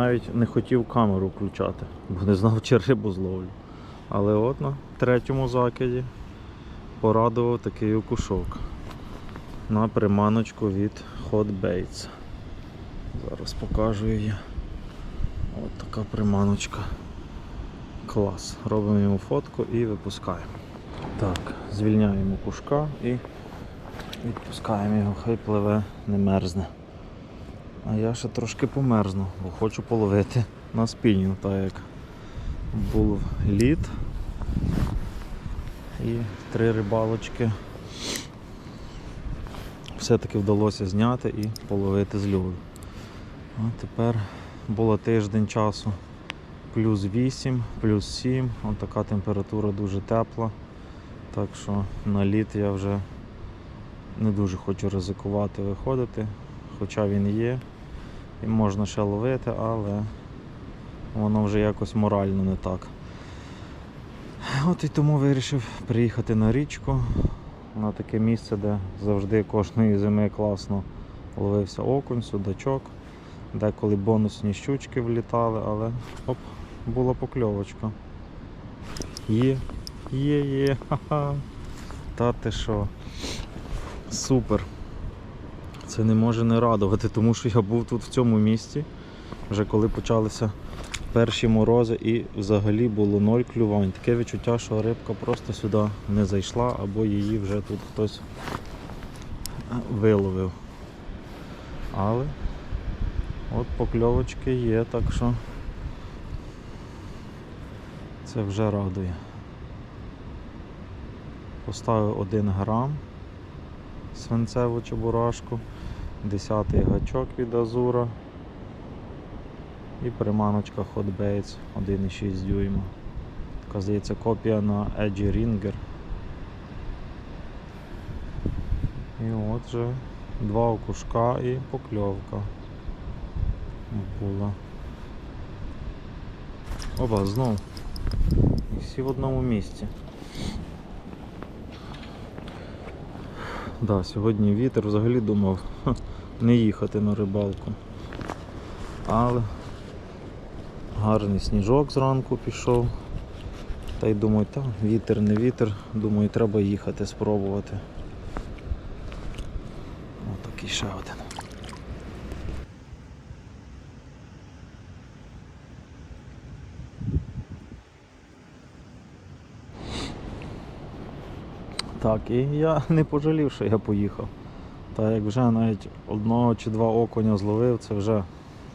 навіть не хотів камеру включати, бо не знав, чи рибу зловлю. Але от на третьому закиді порадував такий окушок на приманочку від Hot Baits. Зараз покажу її. От така приманочка. Клас. Робимо йому фотку і випускаємо. Так, звільняємо кушка і відпускаємо його, хай пливе, не мерзне. А я ще трошки померзну, бо хочу половити на спінінг, так як був лід і три рибалочки. Все-таки вдалося зняти і половити з льоду. А тепер було тиждень часу. Плюс 8, плюс 7. Ось така температура дуже тепла. Так що на лід я вже не дуже хочу ризикувати виходити, хоча він є. І можна ще ловити, але воно вже якось морально не так. От і тому вирішив приїхати на річку, на таке місце, де завжди кожної зими класно ловився окунь, судачок. Деколи бонусні щучки влітали, але оп, була покльовочка. Є, є, є, ха-ха. Та ти що? Супер. Це не може не радувати, тому що я був тут в цьому місці, вже коли почалися перші морози і взагалі було ноль клювань. Таке відчуття, що рибка просто сюди не зайшла, або її вже тут хтось виловив. Але от покльовочки є, так що це вже радує. Поставив 1 грам свинцеву чебурашку, 10 гачок від Азура і приманочка Hot Baits 1,6 дюйма. Така здається копія на Edgy Ringer. І от же два окушка і покльовка була. Опа, знов. І всі в одному місці. Да, сьогодні вітер взагалі думав не їхати на рибалку. Але гарний сніжок зранку пішов. Та й думаю, та вітер не вітер, думаю, треба їхати спробувати. Отакий ще один. Так, і я не пожалів, що я поїхав. Та як вже навіть одного чи два окуня зловив, це вже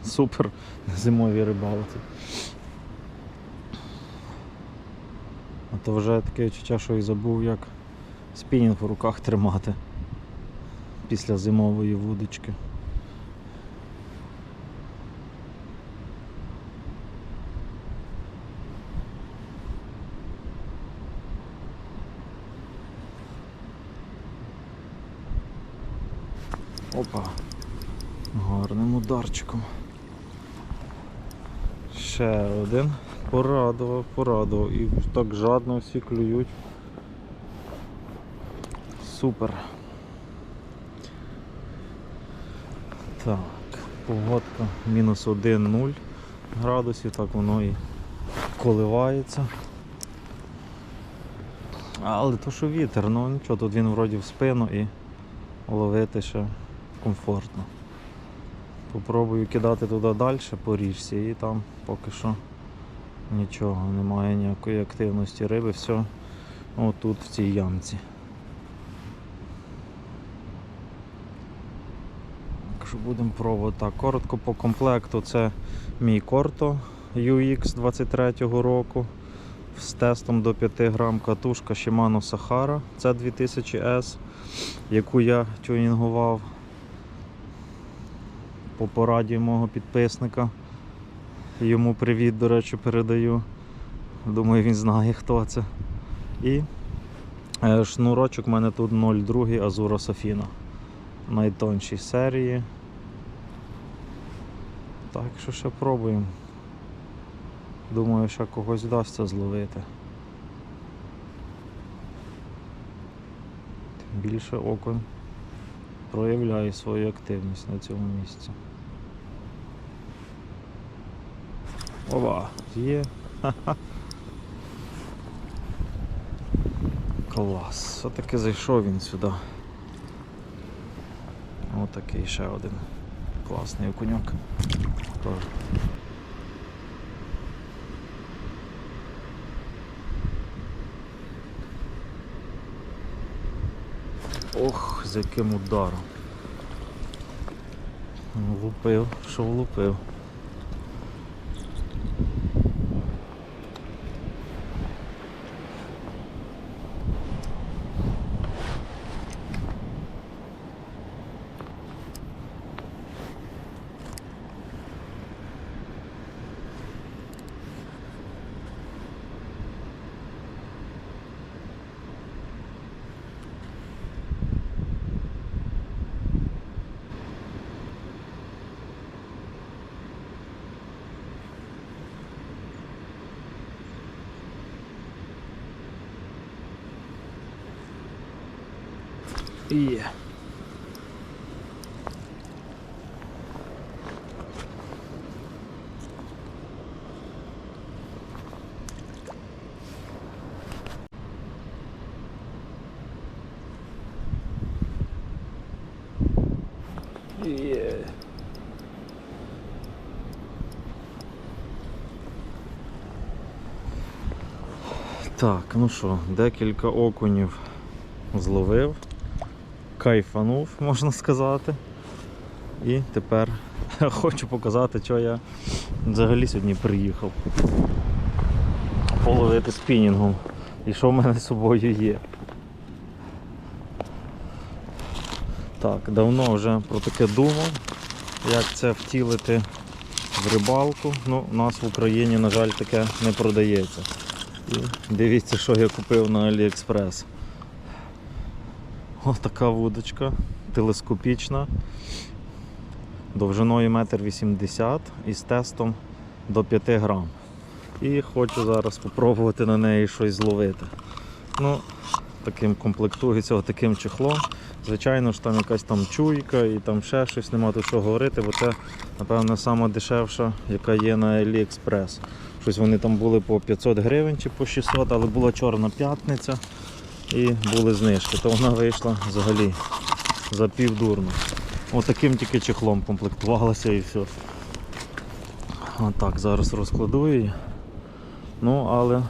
супер на зимовій рибалці. А то вже таке відчуття, що і забув, як спінінг в руках тримати після зимової вудочки. Опа. Гарним ударчиком. Ще один. Порадував, порадував. І так жадно всі клюють. Супер. Так, погодка мінус 1-0 градусів, так воно і коливається. Але то що вітер, ну нічого, тут він вроді в спину і ловити ще комфортно. Попробую кидати туди далі по річці і там поки що нічого, немає ніякої активності риби, все отут в цій ямці. Так будемо пробувати. Так, коротко по комплекту це мій Корто UX 23-го року з тестом до 5 грам катушка Shimano Sahara це 2000S, яку я тюнінгував по пораді мого підписника. Йому привіт, до речі, передаю. Думаю, він знає, хто це. І е, шнурочок у мене тут 0,2 Азура Софіна. Найтоншій серії. Так що ще пробуємо. Думаю, що когось вдасться зловити. Тим більше окунь проявляє свою активність на цьому місці. Ова, є. Ха-ха. Клас. Все-таки зайшов він сюди. Отакий ще один класний окуньок. Ох, з яким ударом. Влупив, що влупив. Є. Так, ну що, декілька окунів зловив кайфанув, можна сказати. І тепер хочу показати, що я взагалі сьогодні приїхав. Половити спінінгом. І що в мене з собою є. Так, давно вже про таке думав, як це втілити в рибалку. Ну, у нас в Україні, на жаль, таке не продається. І дивіться, що я купив на AliExpress. Ось така вудочка телескопічна, довжиною 1,80 м і з тестом до 5 грам. І хочу зараз спробувати на неї щось зловити. Ну, таким комплектується таким чехлом. Звичайно ж там якась там чуйка і там ще щось, нема тут що говорити, бо це, напевно, сама дешевша, яка є на AliExpress. Щось вони там були по 500 гривень чи по 600, але була чорна п'ятниця і були знижки, то вона вийшла взагалі за півдурно. Отаким тільки чехлом комплектувалася і все. Отак, зараз розкладу її. Ну, але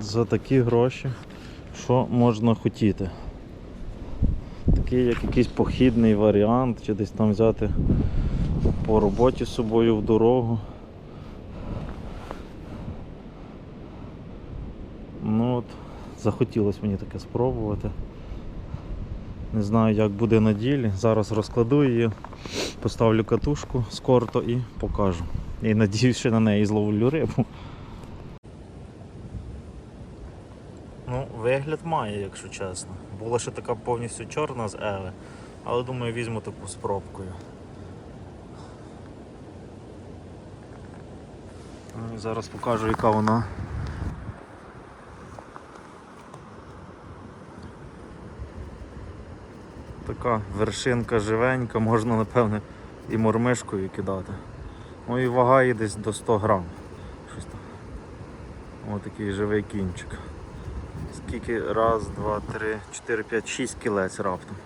за такі гроші, що можна хотіти. Такий як якийсь похідний варіант, чи десь там взяти по роботі з собою в дорогу. Ну от, захотілося мені таке спробувати. Не знаю, як буде на ділі. Зараз розкладу її, поставлю катушку з корто і покажу. І надіюсь, що на неї зловлю рибу. Ну, вигляд має, якщо чесно. Була ще така повністю чорна з Еви, але думаю, візьму таку з пробкою. Ну, Зараз покажу, яка вона. Така вершинка живенька, можна напевне і мормишкою кидати. Ну і вага її десь до 100 грам. Щось там. Ось такий живий кінчик. Скільки? Раз, два, три, чотири, п'ять, шість кілець раптом.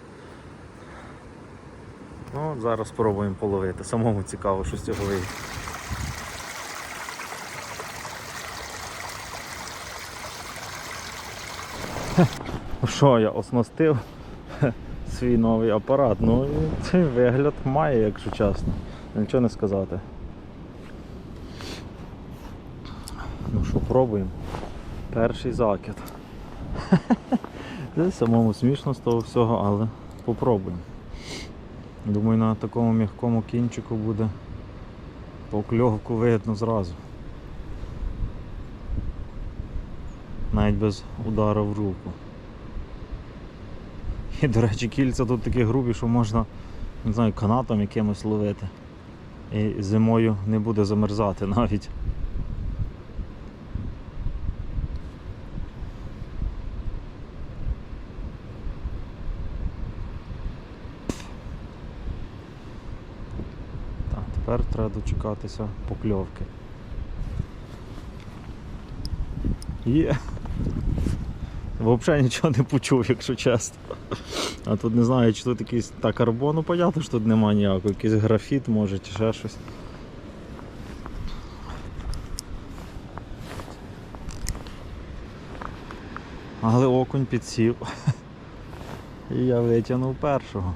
Ну, зараз спробуємо половити. Самому цікаво, що з цього вийде. Що я оснастив свій новий апарат? Ну і цей вигляд має, якщо чесно. Нічого не сказати. Ну що, пробуємо. Перший закид. Це самому смішно з того всього, але попробуємо. Думаю, на такому м'якому кінчику буде покльовку видно зразу. Навіть без удару в руку. І, до речі, кільця тут такі грубі, що можна, не знаю, канатом якимось ловити. І зимою не буде замерзати навіть. Тепер треба дочекатися покльовки. Є. Взагалі нічого не почув, якщо чесно. А тут не знаю, чи тут якийсь та карбону, понятно, що тут немає ніякого, якийсь графіт може чи ще щось. Але окунь підсів. І я витягнув першого.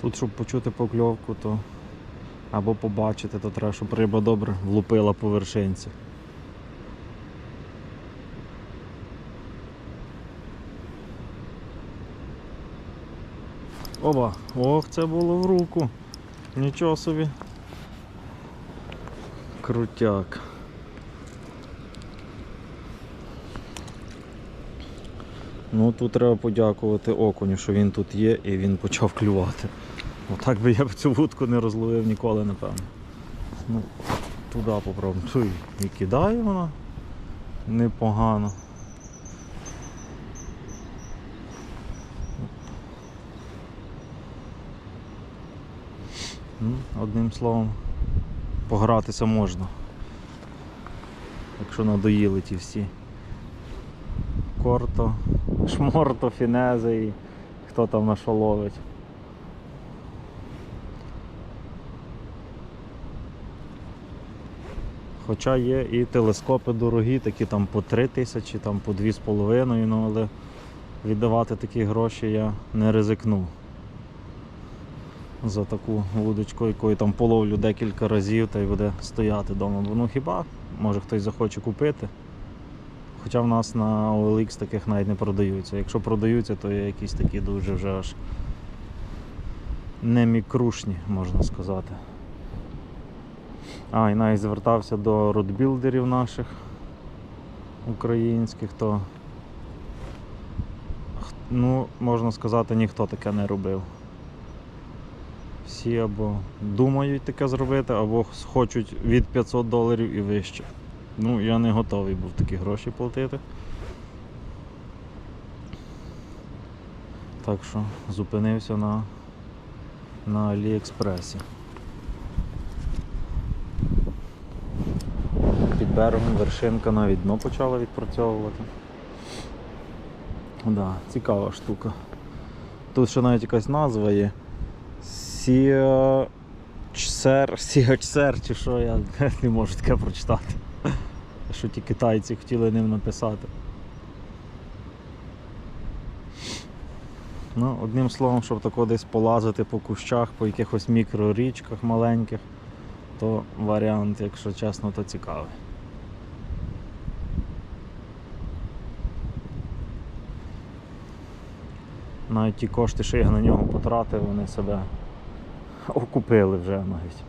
Тут, щоб почути покльовку, то або побачити, то треба, щоб риба добре влупила по вершинці. Оба! Ох, це було в руку. Нічого собі. Крутяк. Ну тут треба подякувати окуню, що він тут є і він почав клювати. Отак би я б цю вудку не розловив ніколи, напевно. Ну, туди попробуємо. І кидає вона непогано. Одним словом, погратися можна. Якщо надоїли ті всі. Корто, шморто, фінези і хто там на що ловить. Хоча є і телескопи дорогі, такі там по 3 тисячі, там по 2,5, ну але віддавати такі гроші я не ризикну. За таку вудочку, якою там половлю декілька разів та й буде стояти вдома. Бо ну хіба може хтось захоче купити. Хоча в нас на OLX таких навіть не продаються. Якщо продаються, то є якісь такі дуже вже аж не мікрушні, можна сказати. А, і навіть звертався до родбілдерів наших українських, то ну, можна сказати, ніхто таке не робив. Всі або думають таке зробити, або хочуть від 500 доларів і вище. Ну, я не готовий був такі гроші платити. Так що зупинився на, на Аліекспресі. Під берегом вершинка навіть дно почала відпрацьовувати. Да, цікава штука. Тут ще навіть якась назва є. Сіачсер, Сіачсер чи що, я не можу таке прочитати. Що ті китайці хотіли ним написати. Ну, одним словом, щоб тако десь полазити по кущах, по якихось мікрорічках маленьких, то варіант, якщо чесно, то цікавий. Навіть ті кошти, що я на нього потратив, вони себе окупили вже навіть.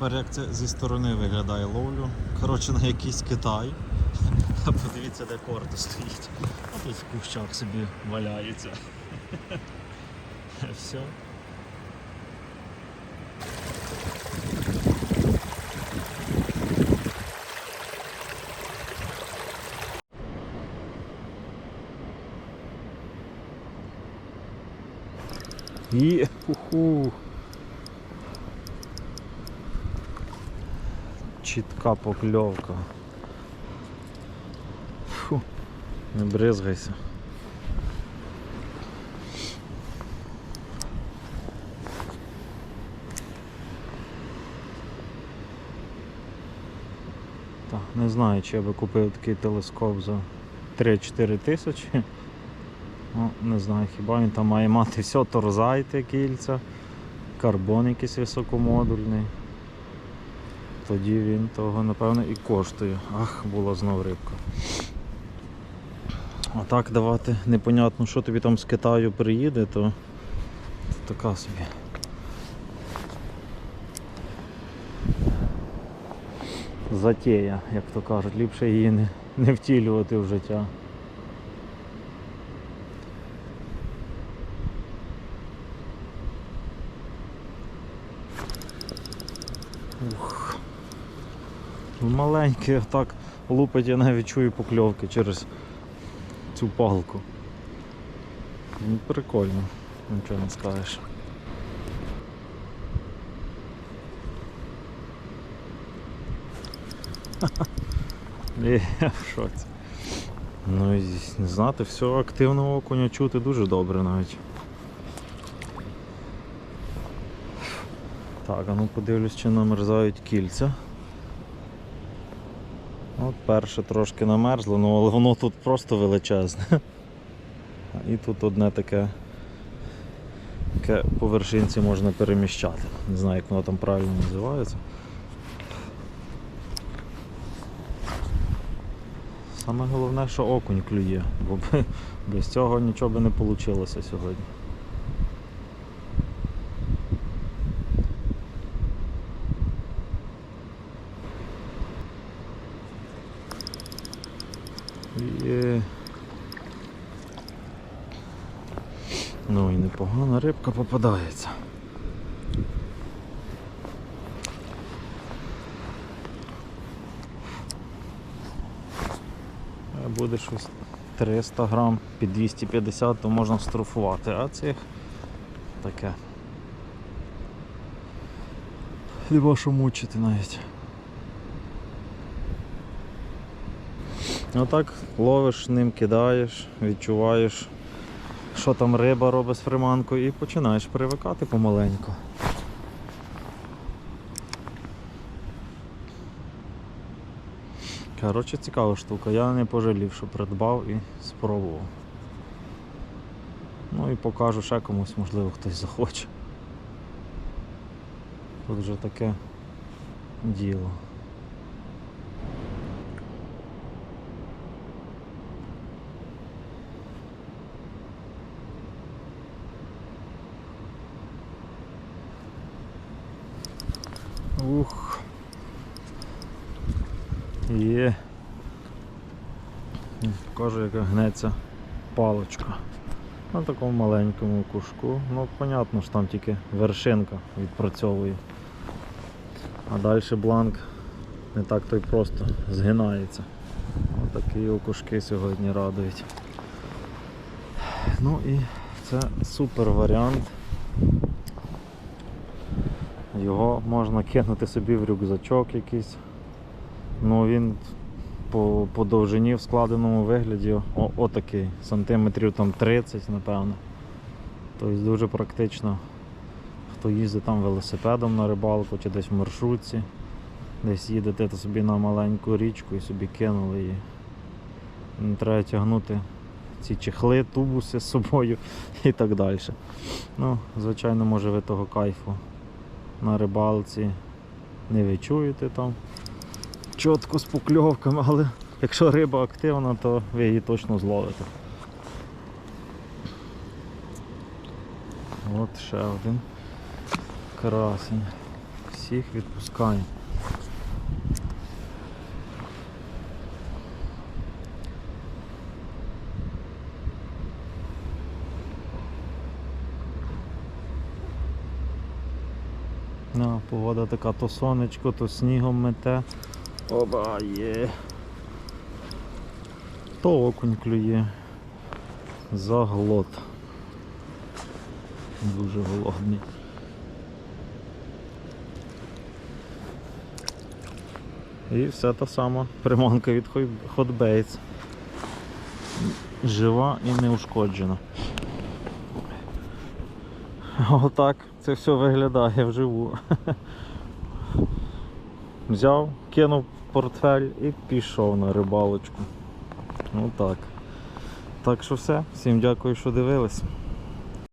Тепер як це зі сторони виглядає ловлю. Коротше, на якийсь Китай. Подивіться, де корто стоїть. А тут в кущах собі валяється. Все. І ху-ху. Чітка покльовка. Фу, не бризгайся. Так, не знаю, чи я би купив такий телескоп за 3-4 тисячі. Ну, не знаю, хіба він там має мати все, торзайте кільця, карбон якийсь високомодульний. Тоді він того, напевно, і коштує. Ах, була знов рибка. А так давати непонятно, що тобі там з Китаю приїде, то, така собі. Затея, як то кажуть, ліпше її не, не втілювати в життя. Ух. Маленький так лупить, я навіть чую покльовки через цю палку. Ну, прикольно, нічого не скажеш. Я в шоці. Ну і не знати, все активного окуня чути дуже добре навіть. Так, а ну подивлюсь, чи намерзають кільця. От перше трошки намерзло, ну але воно тут просто величезне. І тут одне таке, таке по вершинці можна переміщати. Не знаю, як воно там правильно називається. Саме головне, що окунь клює, бо без цього нічого би не вийшло сьогодні. Є. Ну і непогана рибка попадається. Е, Буде щось 300 грам під 250, то можна строфувати, а цих таке. Хіба що мучити навіть. Отак ловиш ним, кидаєш, відчуваєш, що там риба робить з приманкою і починаєш привикати помаленьку. Коротше, цікава штука, я не пожалів, що придбав і спробував. Ну і покажу ще комусь, можливо, хтось захоче. Тут вже таке діло. Ух. Є. Покажу, яка гнеться палочка. На такому маленькому кушку. Ну, понятно, що там тільки вершинка відпрацьовує. А далі бланк не так то й просто згинається. Отакі окушки сьогодні радують. Ну і це супер варіант. Його можна кинути собі в рюкзачок якийсь. Ну він по, по довжині в складеному вигляді о, отакий, сантиметрів там 30, напевно. Тобто дуже практично, хто їздить там велосипедом на рибалку чи десь в маршрутці, десь їдете то собі на маленьку річку і собі кинули її. Не треба тягнути ці чехли, тубуси з собою і так далі. Ну, звичайно, може ви того кайфу на рибалці не відчуєте там чітко з покльовками, але якщо риба активна, то ви її точно зловите. От ще один красень. Всіх відпускаємо. Ну, погода така, то сонечко, то снігом мете. Оба є. То окунь клює. Заглот. Дуже голодний. І все та сама приманка від Hot Жива і неушкоджена. Отак це все виглядає вживу. Взяв, кинув портфель і пішов на рибалочку. Отак. Так що все. Всім дякую, що дивились.